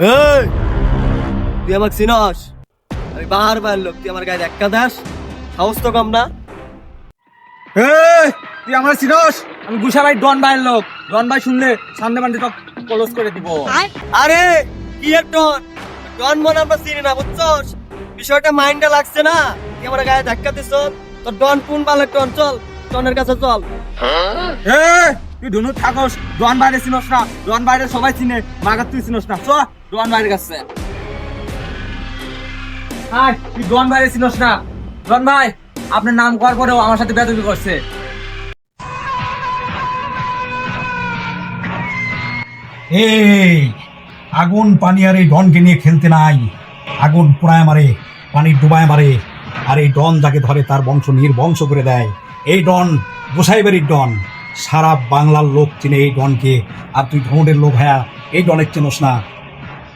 এই তুই আমাকে চিনস? আমি বাহার বার লোক তুই আমার গায়ে ধাক্কা দাস। সাহস তো কম না। এই তুই আমার চিনস? আমি গুসা ভাই ডন ভাইয়ের লোক। ডন ভাই শুনলে সামনে মানতে তো ক্লোজ করে দিব। আরে কি এর ডন ডন মন আমরা চিনি না বুঝছস? বিষয়টা মাইন্ডে লাগছে না। তুই আমার গায়ে ধাক্কা দিছ তোর ডন কোন বালের ডন? চল ডনের কাছে চল। এই তুই ধনু থাকস ডন বাইরে চিনস না ডন বাইরে সবাই চিনে মাগার তুই চিনস না। চ ডন বাইরে কাছে হাই, তুই ডন বাইরে চিনস না। ডন ভাই, আপনার নাম করার পরেও আমার সাথে বেদবি করছে। এই, আগুন পানি আর এই ডনকে নিয়ে খেলতে নাই। আগুন পোড়ায় মারে পানি ডুবায় মারে, আর এই ডন যাকে ধরে তার বংশ নির্বংশ করে দেয়। এই ডন, গোসাইবাড়ির ডন। সারা বাংলার লোক চিনে এই ডনকে। আর তুই ধনুটের লোক হ্যাঁ এই ডনের চেনস না।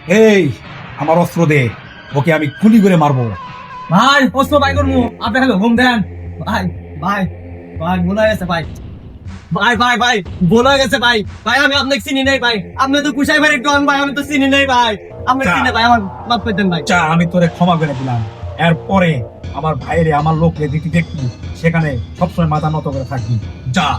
এই আমার অস্ত্র দে ওকে আমি গুলি করে মারবো। ভাই প্রশ্ন ভাই করব। আপনি খালি ঘুম দেন। ভাই ভাই ভাই হয়ে গেছে ভাই। ভাই ভাই ভাই হয়ে গেছে ভাই। ভাই আমি আপনাকে চিনি নাই ভাই। আপনি তো কুশাই বাড়ির ডন ভাই আমি তো চিনি নাই ভাই। আপনি। চিনে ভাই আমার মাফ করে দেন ভাই। চা আমি তোরে ক্ষমা করে দিলাম। এরপরে আমার ভাইরে আমার লোকরে দিতে দেখবি সেখানে সবসময় মাথা নত করে থাকবি। যা।